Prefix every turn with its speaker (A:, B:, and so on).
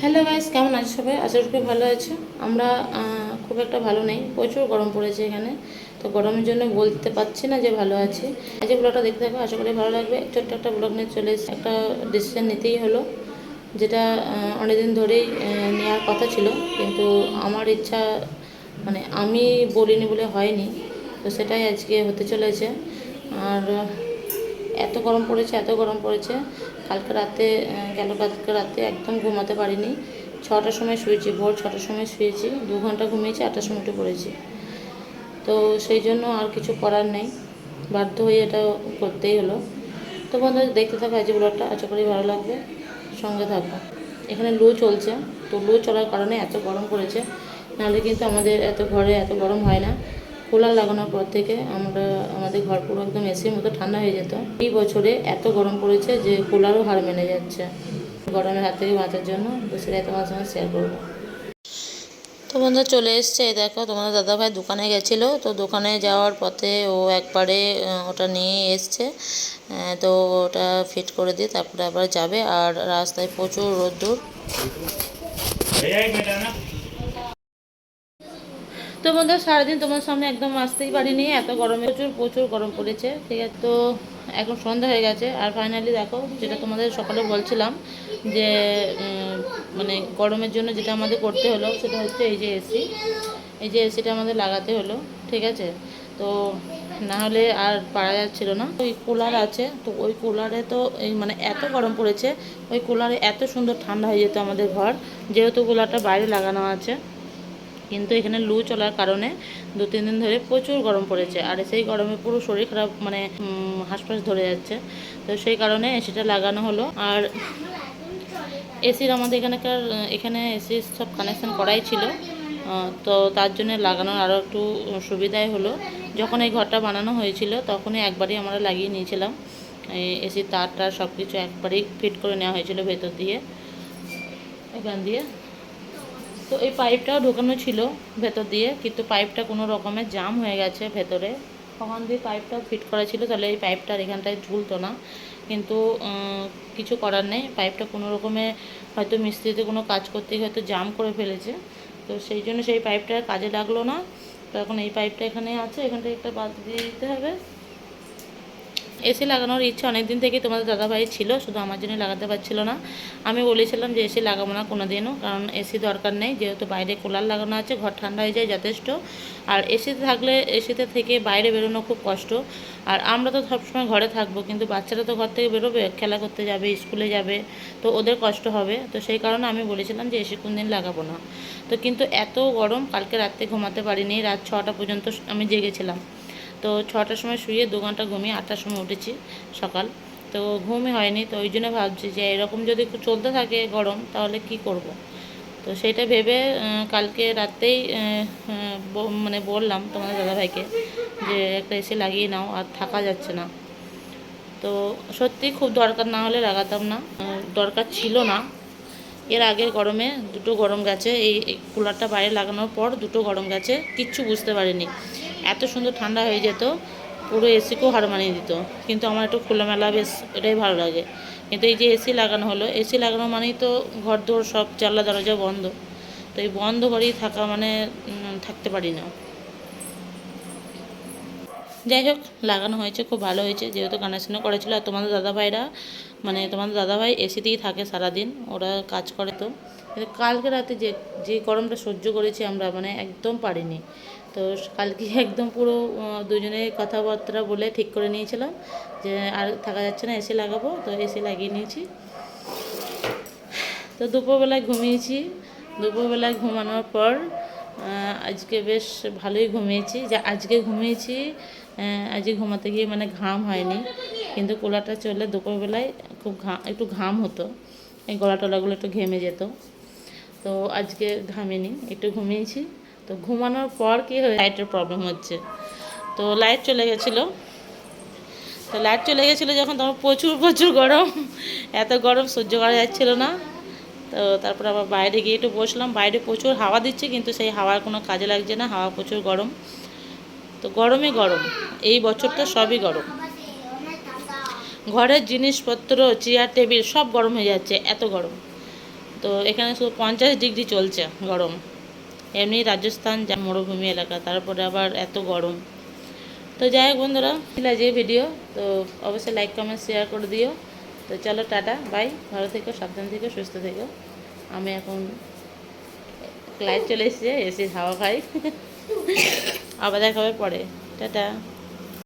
A: Hello guys কেমন আছো সবাই? আশা করি ভালো আছো। আমরা খুব একটা ভালো নেই। প্রচুর গরম পড়েছে এখানে। তো গরমের জন্য বলতে পারছি না যে ভালো আছি। যে ব্লগটা দেখতে থাকো, আশা করি ভালো লাগবে। ছোট্ট একটা ব্লগ নিয়ে চলে এসেছি। একটা ডিসিশন নিতেই হলো, যেটা অনেকদিন ধরেই নেওয়ার কথা ছিল। কিন্তু আমার ইচ্ছা মানে আমি বলিনি বলে হয়নি। তো সেটাই আজকে হতে চলেছে। আর, এত গরম পড়েছে, এত গরম পড়েছে। কালকে রাতে গেল কালকে রাতে একদম ঘুমাতে পারিনি। ছটার সময় শুয়েছি, ভোর ছটার সময় শুয়েছি, দু ঘণ্টা ঘুমিয়েছি, আটটার সময় উঠে পড়েছি। তো সেই জন্য আর কিছু করার নেই, বাধ্য হয়ে এটা করতেই হলো। তো বন্ধুরা, দেখতে থাকো আজ ব্লগটা আশা করি ভালো লাগবে। সঙ্গে থাকো। এখানে লু চলছে, তো লু চলার কারণে এত গরম পড়েছে, নাহলে কিন্তু আমাদের এত ঘরে এত গরম হয় না। কুলার লাগানোর পর থেকে আমরা, আমাদের ঘর পুরো একদম এসির মতো ঠান্ডা হয়ে যেত। এই বছরে এত গরম পড়েছে যে কুলারও হার মেনে যাচ্ছে। গরমের হাত থেকে বাঁচার জন্য তো সেটাই তোমার সঙ্গে শেয়ার করব। তো বন্ধুরা চলে এসছে দেখো তোমাদের দাদাভাই দোকানে গেছিল। তো দোকানে যাওয়ার পথে ও একবারে ওটা নিয়ে এসছে। তো ওটা ফিট করে দিয়ে তারপরে আবার যাবে। আর রাস্তায় প্রচুর রোদ্দুর। তো বন্ধুরা, সারাদিন তোমার সামনে একদম আসতেই পারিনি। এত গরমে প্রচুর প্রচুর গরম পড়েছে, ঠিক আছে? তো এখন সন্ধ্যা হয়ে গেছে। আর ফাইনালি দেখো, যেটা তোমাদের সকালে বলছিলাম যে মানে গরমের জন্য যেটা আমাদের করতে হলো, সেটা হচ্ছে এই যে এসি। এই যে এসিটা আমাদের লাগাতে হলো, ঠিক আছে? তো না হলে আর পারা যাচ্ছিল না। ওই কুলার আছে, তো ওই কুলারে তো এই মানে এত গরম পড়েছে, ওই কুলারে এত সুন্দর ঠান্ডা হয়ে যেত আমাদের ঘর। যেহেতু কুলারটা বাইরে লাগানো আছে। কিন্তু এখানে লু চলার কারণে দু, তিন দিন ধরে প্রচুর গরম পড়েছে। আর সেই গরমে পুরো শরীর খারাপ মানে হাঁসফাঁস ধরে যাচ্ছে। তো সেই কারণে এসিটা লাগানো হলো। আর এসির আমাদের এখানকার, এখানে এসির সব কানেকশন করাই ছিল। তো তার জন্য লাগানোর আরও একটু সুবিধাই হলো। যখন এই ঘরটা বানানো হয়েছিল, তখনই একবারই আমরা লাগিয়ে নিয়েছিলাম। এসির তার টার সব কিছু একবারেই ফিট করে নেওয়া হয়েছিল ভেতর দিয়ে, এখান দিয়ে। তো এই পাইপটাও ঢোকানো ছিল ভেতর দিয়ে, কিন্তু পাইপটা কোনো রকমের জাম হয়ে গেছে ভেতরে। ওখান দিয়ে পাইপটাও ফিট করা ছিল, তাহলে এই পাইপটার এখানটায় ঝুলতো না। কিন্তু কিছু করার নেই। পাইপটা কোনো রকমে হয়তো মিস্ত্রিতে কোনো কাজ করতে হয়তো জাম করে ফেলেছে। তো সেই জন্য সেই পাইপটা কাজে লাগল না। তো এখন এই পাইপটা এখানে আছে। এখানটায় একটা বাদ দিয়ে দিতে হবে। এসি লাগানোর ইচ্ছে অনেক দিন থেকেই তোমাদের দাদাভাই ছিল, শুধু আমার জন্য লাগাতে পারছিল না। আমি বলেছিলাম যে এসি লাগাবো না কোনো দিনও কারণ এসি দরকার নেই, যেহেতু বাইরে কুলার লাগানো আছে, ঘর ঠান্ডা হয়ে যায় যথেষ্ট। আর এসিতে থাকলে এসিতে থেকে বাইরে বেরোনো খুব কষ্ট। আর আমরা তো সবসময় ঘরে থাকব, কিন্তু বাচ্চারা তো ঘর থেকে বেরোবে, খেলা করতে যাবে, স্কুলে যাবে, তো ওদের কষ্ট হবে। তো সেই কারণে আমি বলেছিলাম যে এসি কোন দিন লাগাবো না। তো কিন্তু এত গরম, কালকে রাত্রে ঘুমাতে পারিনি, রাত ছটা পর্যন্ত আমি জেগেছিলাম। তো ছটার সময় শুয়ে দু ঘণ্টা ঘুমিয়ে আটটার সময় উঠেছি সকাল। তো ঘুমই হয়নি, তো ওই জন্য ভাবছি যে এরকম যদি একটু চলতে থাকে গরম, তাহলে কি করব। তো সেটা ভেবে কালকে রাতেই মানে বললাম তোমাদের দাদাভাইকে যে একটা এসি লাগিয়ে নাও, আর থাকা যাচ্ছে না। তো সত্যি খুব দরকার না হলে লাগাতাম না দরকার ছিল না। এর আগের গরমে দুটো গরম গেছে এই কুলারটা বাইরে লাগানোর পর দুটো গরম গেছে, কিচ্ছু বুঝতে পারিনি। এত সুন্দর ঠান্ডা হয়ে যেত, পুরো এসিকেও হার মানিয়ে দিত। কিন্তু আমার একটু খোলামেলা বেশ এটাই ভালো লাগে। কিন্তু এই যে এসি লাগানো হলো, এসি লাগানো মানেই তো ঘর দোর সব জানলা, দরজা বন্ধ। তো এই বন্ধ ঘরেই থাকা মানে থাকতে পারি না। যাই হোক, লাগানো হয়েছে, খুব ভালো হয়েছে। যেহেতু কানেকশনও করেছিল, আর তোমাদের দাদাভাইরা মানে তোমাদের দাদাভাই এসিতেই থাকে সারাদিন, ওরা কাজ করে তো। কালকে রাতে যে যে গরমটা সহ্য করেছি আমরা মানে একদম পারিনি। তো কালকে একদম পুরো দুজনে কথাবার্তা বলে ঠিক করে নিয়েছিলাম যে, আর থাকা যাচ্ছে না এসি লাগাবো। তো এসি লাগিয়ে নিয়েছি। তো দুপুরবেলায় ঘুমিয়েছি। দুপুরবেলায় ঘুমানোর পর আজকে বেশ ভালোই ঘুমিয়েছি। যে, আজকে ঘুমিয়েছি আজকে ঘুমাতে গিয়ে মানে ঘাম হয়নি। কিন্তু কুলারটা চললে দুপুরবেলায় খুব ঘা একটু ঘাম হতো। এই গলা টলাগুলো একটু ঘেমে যেত। তো আজকে ঘামিনি, একটু ঘুমিয়েছি। তো ঘুমানোর পর কি হয়ে লাইটের প্রবলেম হচ্ছে। তো লাইট চলে গেছিল। তো লাইট চলে গেছিল যখন, তখন প্রচুর প্রচুর গরম। এত গরম সহ্য করা যাচ্ছিল না। তো তারপর আবার বাইরে গিয়ে একটু বসলাম। বাইরে প্রচুর হাওয়া দিচ্ছে, কিন্তু সেই হাওয়ার কোনো কাজে লাগছে না। হাওয়া প্রচুর গরম। তো গরমই গরম। এই বছরটা সবই গরম। ঘরের জিনিসপত্র চেয়ার টেবিল সব গরম হয়ে যাচ্ছে, এত গরম। তো এখানে শুধু পঞ্চাশ ডিগ্রি চলছে গরম। এমনি রাজস্থান, যা মরুভূমি এলাকা, তারপরে আবার এত গরম। তো যাই হোক বন্ধুরা যে ভিডিও তো অবশ্যই লাইক কমেন্ট শেয়ার করে দিও। তো চলো, টাটা বাই ভালো থেকো, সাবধান থেকো, সুস্থ থেকো। আমি এখন ক্লাইট চলে এসেছে, এসে হাওয়া খাই। আবার দেখা হবে পরে। টাটা।